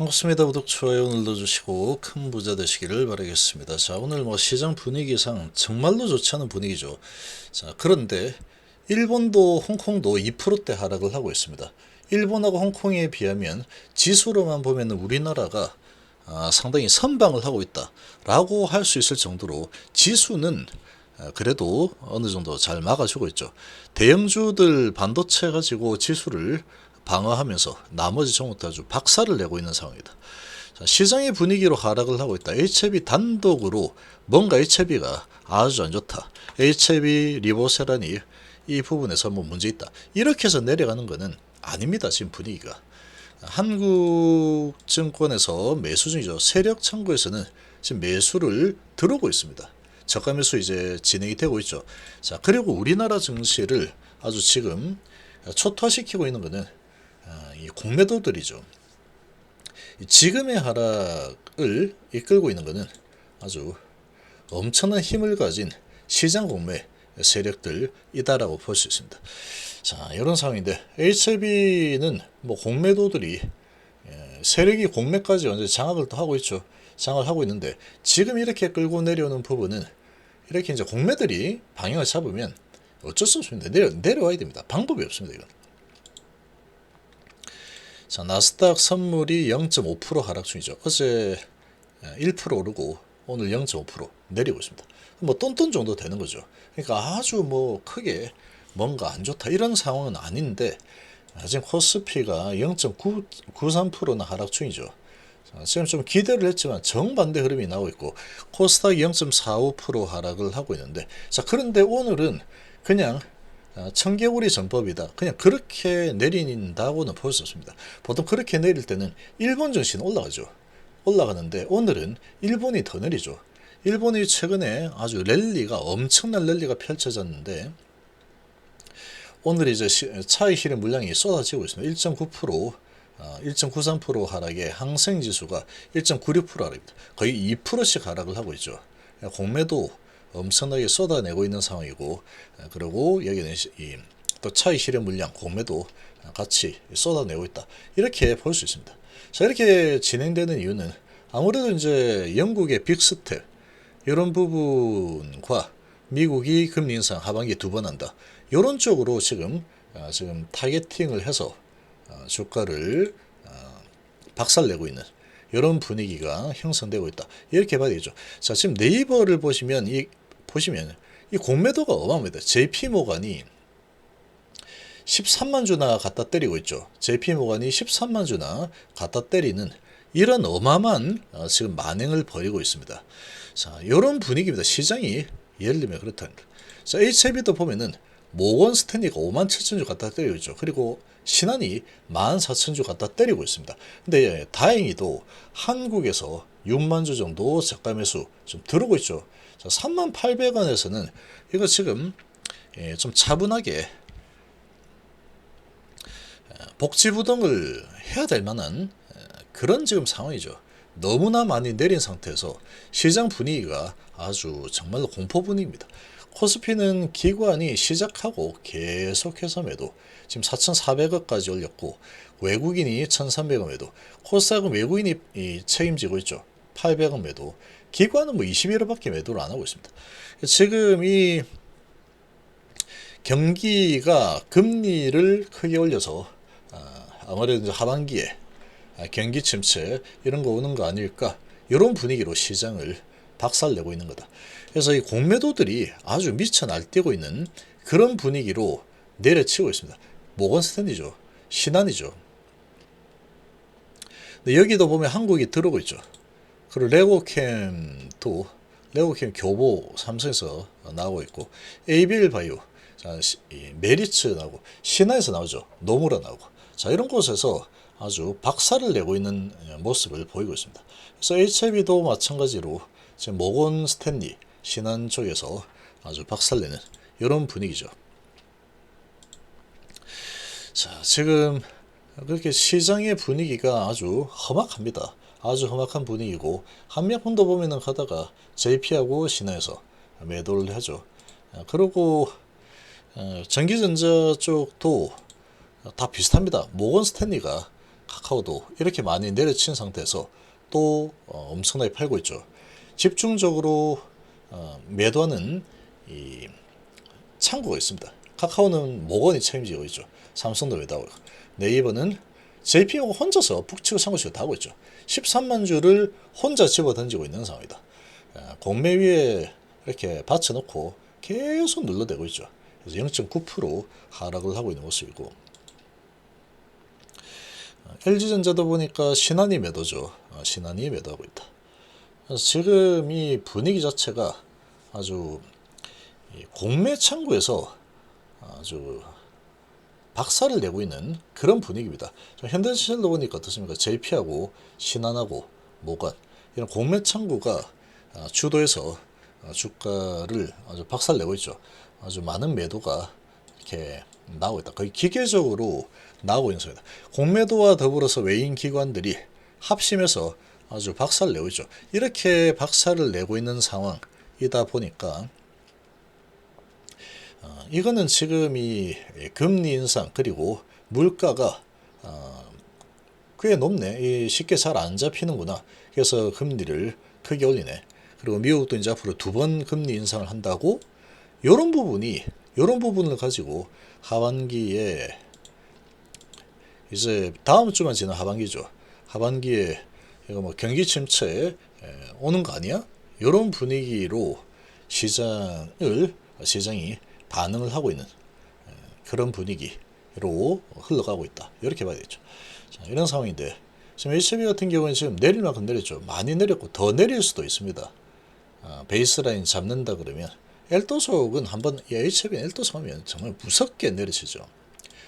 반갑습니다. 구독, 좋아요 눌러주시고 큰 부자 되시기를 바라겠습니다. 자, 오늘 뭐 시장 분위기상 정말로 좋지 않은 분위기죠. 자, 그런데 일본도 홍콩도 2%대 하락을 하고 있습니다. 일본하고 홍콩에 비하면 지수로만 보면 우리나라가 아, 상당히 선방을 하고 있다라고 할 수 있을 정도로 지수는 아, 그래도 어느 정도 잘 막아주고 있죠. 대형주들 반도체 가지고 지수를 방어하면서 나머지 종목도 아주 박살을 내고 있는 상황이다. 자, 시장의 분위기로 하락을 하고 있다. HB 단독으로 뭔가 HB가 아주 안 좋다. HB 리보세란이 이 부분에서 뭐 문제 있다. 이렇게 해서 내려가는 거는 아닙니다. 지금 분위기가. 한국 증권에서 매수 중이죠. 세력 창구에서는 지금 매수를 들어오고 있습니다. 저가 매수 이제 진행이 되고 있죠. 자, 그리고 우리나라 증시를 아주 지금 초토화시키고 있는 거는 아, 이 공매도들이죠. 이 지금의 하락을 이끌고 있는 것은 아주 엄청난 힘을 가진 시장 공매 세력들이다라고 볼 수 있습니다. 자, 이런 상황인데 HLB는 뭐 공매도들이 예, 세력이 공매까지 언제 장악을 또 하고 있죠. 장악을 하고 있는데 지금 이렇게 끌고 내려오는 부분은 이렇게 이제 공매들이 방향을 잡으면 어쩔 수 없습니다. 내려, 내려와야 됩니다. 방법이 없습니다. 이건. 자, 나스닥 선물이 0.5% 하락 중이죠. 어제 1% 오르고 오늘 0.5% 내리고 있습니다. 뭐 똔똔 정도 되는 거죠. 그러니까 아주 뭐 크게 뭔가 안 좋다 이런 상황은 아닌데 지금 코스피가 0.93%나 하락 중이죠. 자, 지금 좀 기대를 했지만 정반대 흐름이 나오고 있고 코스닥이 0.45% 하락을 하고 있는데 자 그런데 오늘은 그냥 아, 청개구리 전법이다. 그냥 그렇게 내린다고는 볼 수 없습니다. 보통 그렇게 내릴 때는 일본 증시는 올라가죠. 올라가는데 오늘은 일본이 더 내리죠. 일본이 최근에 아주 랠리가 엄청난 랠리가 펼쳐졌는데 오늘 이제 차익 실현 물량이 쏟아지고 있습니다. 1.9% 1.93% 하락에 항생 지수가 1.96% 하락입니다. 거의 2%씩 하락을 하고 있죠. 공매도 엄청나게 쏟아내고 있는 상황이고 그리고 여기는 이, 또 차익 실현 물량 공매도 같이 쏟아내고 있다 이렇게 볼 수 있습니다. 자 이렇게 진행되는 이유는 아무래도 이제 영국의 빅스텝 이런 부분과 미국이 금리 인상 하반기 두 번 한다 이런 쪽으로 지금 아, 지금 타겟팅을 해서 아, 주가를 아, 박살내고 있는 이런 분위기가 형성되고 있다. 이렇게 봐야 되죠. 자, 지금 네이버를 보시면 이 보시면 이 공매도가 어마어마합니다. JP 모간이 13만 주나 갖다 때리고 있죠. JP 모간이 13만 주나 갖다 때리는 이런 어마어마한 어, 지금 만행을 벌이고 있습니다. 자, 이런 분위기입니다. 시장이 예를 들면 그렇다는 거. 자, HB도 보면은 모건 스탠리가 5만 7천 주 갖다 때리고 있죠. 그리고 신한이 1만 4천 주 갖다 때리고 있습니다. 근데 다행히도 한국에서 6만 주 정도 저가 매수 좀 들어오고 있죠. 자, 3만 800원에서는 이거 지금 예, 좀 차분하게 복지부동을 해야 될 만한 그런 지금 상황이죠. 너무나 많이 내린 상태에서 시장 분위기가 아주 정말로 공포 분위기입니다. 코스피는 기관이 시작하고 계속해서 매도 지금 4,400억까지 올렸고 외국인이 1,300억 매도 코스닥은 외국인이 책임지고 있죠. 800억 매도 기관은 뭐 21억밖에 매도를 안 하고 있습니다. 지금 이 경기가 금리를 크게 올려서 아무래도 하반기에 경기 침체 이런 거 오는 거 아닐까 이런 분위기로 시장을 박살내고 있는 거다. 그래서 이 공매도들이 아주 미쳐 날뛰고 있는 그런 분위기로 내려치고 있습니다. 모건 스탠디죠. 신한이죠. 여기도 보면 한국이 들어오고 있죠. 그리고 레고캠도 레고캠 교보 삼성에서 나오고 있고 ABL 바이오 자, 메리츠 나오고 신화에서 나오죠. 노무라 나오고 자 이런 곳에서 아주 박살을 내고 있는 모습을 보이고 있습니다. 그래서 HIB도 마찬가지로 지금 모건 스탠리 신한 쪽에서 아주 박살내는 이런 분위기죠. 자, 지금 그렇게 시장의 분위기가 아주 험악합니다. 아주 험악한 분위기고 한명분도 보면은 가다가 JP하고 신화에서 매도를 하죠. 그리고 전기전자 쪽도 다 비슷합니다. 모건 스탠리가 카카오도 이렇게 많이 내려친 상태에서 또 어, 엄청나게 팔고 있죠. 집중적으로 어, 매도하는 이 창구가 있습니다. 카카오는 모건이 책임지고 있죠. 삼성도 매도하고. 네이버는 JP하고 혼자서 북치고 상고치고 다 하고 있죠. 13만 주를 혼자 집어 던지고 있는 상황이다. 어, 공매 위에 이렇게 받쳐놓고 계속 눌러대고 있죠. 그래서 0.9% 하락을 하고 있는 모습이고 어, LG전자도 보니까 신한이 매도죠. 어, 신한이 매도하고 있다. 그래서 지금 이 분위기 자체가 아주 이 공매 창구에서 아주 박살을 내고 있는 그런 분위기입니다. 좀 현대시설도 보니까 어떻습니까? JP하고 신한하고 모간 이런 공매 창구가 아, 주도해서 아, 주가를 아주 박살 내고 있죠. 아주 많은 매도가 이렇게 나오고 있다. 거의 기계적으로 나오고 있는 상황이다. 공매도와 더불어서 외인 기관들이 합심해서 아주 박살 내고 있죠. 이렇게 박살을 내고 있는 상황이다 보니까 어, 이거는 지금 이 금리 인상 그리고 물가가 어, 꽤 높네. 이 쉽게 잘 안 잡히는구나. 그래서 금리를 크게 올리네. 그리고 미국도 이제 앞으로 두 번 금리 인상을 한다고 이런 부분이 이런 부분을 가지고 하반기에 이제 다음 주만 지난 하반기죠. 하반기에 이거 뭐 경기 침체 오는 거 아니야? 이런 분위기로 시장을 시장이 반응을 하고 있는 그런 분위기로 흘러가고 있다. 이렇게 봐야 되죠. 자, 이런 상황인데 지금 HB 같은 경우는 지금 내릴 만큼 내렸죠. 많이 내렸고 더 내릴 수도 있습니다. 아, 베이스라인 잡는다 그러면 엘도속은 한번 이 HB 엘도속 하면 정말 무섭게 내려치죠.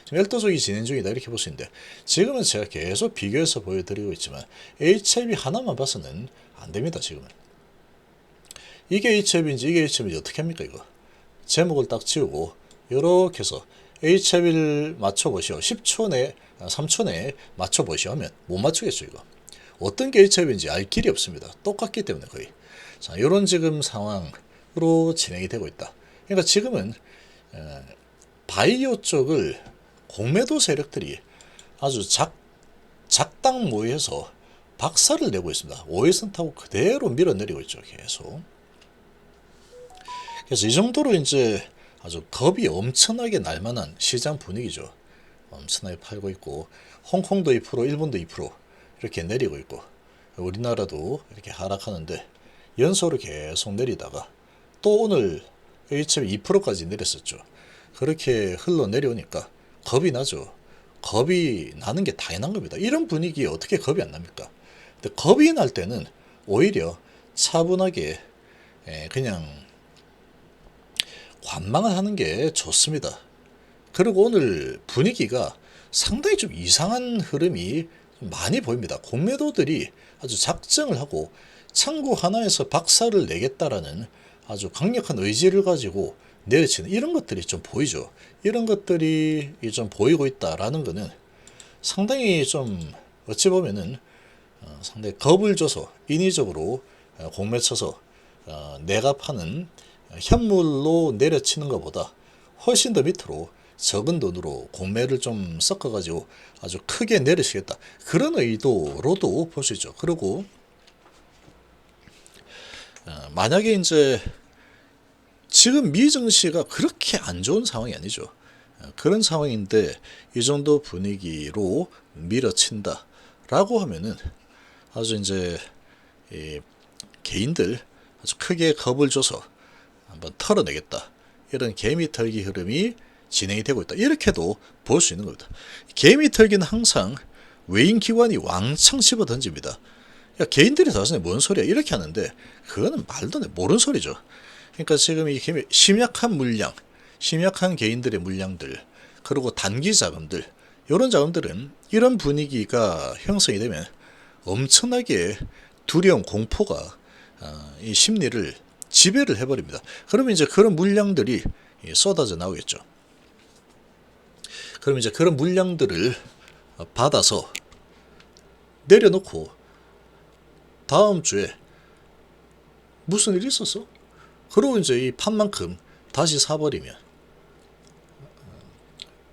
지금 엘도속이 진행 중이다 이렇게 볼 수 있는데 지금은 제가 계속 비교해서 보여드리고 있지만 HB 하나만 봐서는 안 됩니다 지금은. 이게 HB인지 이게 HB인지 어떻게 합니까 이거? 제목을 딱 지우고 이렇게 해서 HB를 맞춰보시오. 10초 내, 3초 내에 맞춰보시오 하면 못 맞추겠죠 이거. 어떤 게 HB인지 알 길이 없습니다. 똑같기 때문에 거의. 자, 이런 지금 상황으로 진행이 되고 있다. 그러니까 지금은 에, 바이오 쪽을 공매도 세력들이 아주 작, 작당 모여서 박살을 내고 있습니다. 5일선 타고 그대로 밀어내리고 있죠. 계속. 그래서 이 정도로 이제 아주 겁이 엄청나게 날 만한 시장 분위기죠. 엄청나게 팔고 있고 홍콩도 2%, 일본도 2% 이렇게 내리고 있고 우리나라도 이렇게 하락하는데 연속으로 계속 내리다가 또 오늘 HM 2%까지 내렸었죠. 그렇게 흘러 내려오니까 겁이 나죠. 겁이 나는 게 당연한 겁니다. 이런 분위기에 어떻게 겁이 안 납니까? 근데 겁이 날 때는 오히려 차분하게 예, 그냥 관망을 하는 게 좋습니다. 그리고 오늘 분위기가 상당히 좀 이상한 흐름이 많이 보입니다. 공매도들이 아주 작정을 하고 창구 하나에서 박살을 내겠다라는 아주 강력한 의지를 가지고 내려치는 이런 것들이 좀 보이죠. 이런 것들이 좀 보이고 있다라는 것은 상당히 좀 어찌 보면은 어, 상당히 겁을 줘서 인위적으로 어, 공매 쳐서 어, 내가 파는 현물로 내려치는 것보다 훨씬 더 밑으로 적은 돈으로 공매를 좀 섞어가지고 아주 크게 내리시겠다. 그런 의도로도 볼 수 있죠. 그리고 어, 만약에 이제 지금 미증시가 그렇게 안 좋은 상황이 아니죠. 어, 그런 상황인데 이 정도 분위기로 밀어친다라고 하면은 아주 이제 개인들 아주 크게 겁을 줘서 한번 털어내겠다. 이런 개미 털기 흐름이 진행이 되고 있다. 이렇게도 볼 수 있는 겁니다. 개미 털기는 항상 외인 기관이 왕창 씹어 던집니다. 야, 개인들이 다스네 뭔 소리야 이렇게 하는데 그거는 말도 안 돼. 모르는 소리죠. 그러니까 지금 이 개미, 심약한 물량, 심약한 개인들의 물량들, 그리고 단기 자금들, 이런 자금들은 이런 분위기가 형성이 되면 엄청나게 두려움, 공포가 어, 이 심리를 지배를 해버립니다. 그러면 이제 그런 물량들이 쏟아져 나오겠죠. 그럼 이제 그런 물량들을 받아서 내려놓고 다음 주에 무슨 일이 있었어? 그리고 이제 이 판만큼 다시 사버리면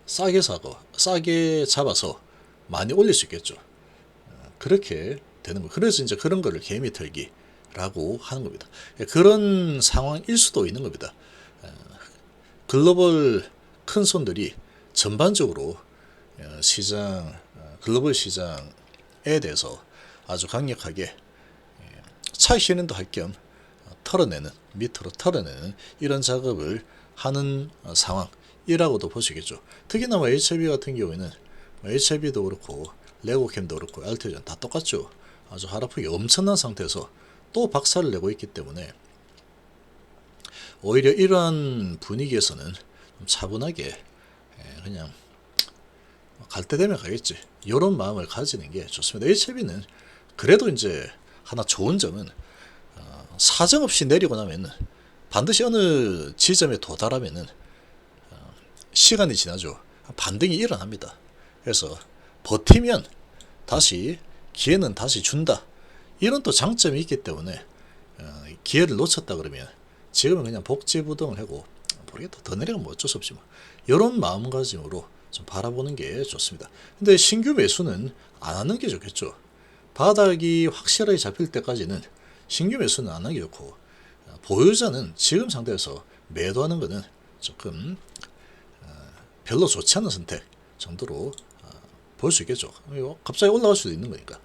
싸게 사고 싸게 잡아서 많이 올릴 수 있겠죠. 어, 그렇게 되는 거. 그래서 이제 그런 거를 개미 털기 라고 하는 겁니다. 예, 그런 상황일 수도 있는 겁니다. 어, 글로벌 큰 손들이 전반적으로 어, 시장 어, 글로벌 시장에 대해서 아주 강력하게 예, 차익 실현도 할 겸 털어내는 밑으로 털어내는 이런 작업을 하는 어, 상황이라고도 있겠죠. 특히나 뭐 HIB 같은 경우에는 뭐 HIB도 그렇고 레고캠도 그렇고 알테전 다 똑같죠. 아주 하락폭이 엄청난 상태에서 또 박살을 내고 있기 때문에 오히려 이러한 분위기에서는 좀 차분하게 예, 그냥 갈 때 되면 가겠지. 이런 마음을 가지는 게 좋습니다. HIB는 그래도 이제 하나 좋은 점은 어, 사정없이 내리고 나면은 반드시 어느 지점에 도달하면은 어, 시간이 지나죠. 반등이 일어납니다. 그래서 버티면 다시 기회는 다시 준다. 이런 또 장점이 있기 때문에 어, 기회를 놓쳤다 그러면 지금은 그냥 복지부동을 하고 모르겠다 더 내려가면 뭐 어쩔 수 없지 뭐 이런 마음가짐으로 좀 바라보는 게 좋습니다. 근데 신규 매수는 안 하는 게 좋겠죠. 바닥이 확실하게 잡힐 때까지는 신규 매수는 안 하는 게 좋고 어, 보유자는 지금 상태에서 매도하는 것은 조금 어, 별로 좋지 않은 선택 정도로 볼 수 있겠죠. 갑자기 올라갈 수도 있는 거니까.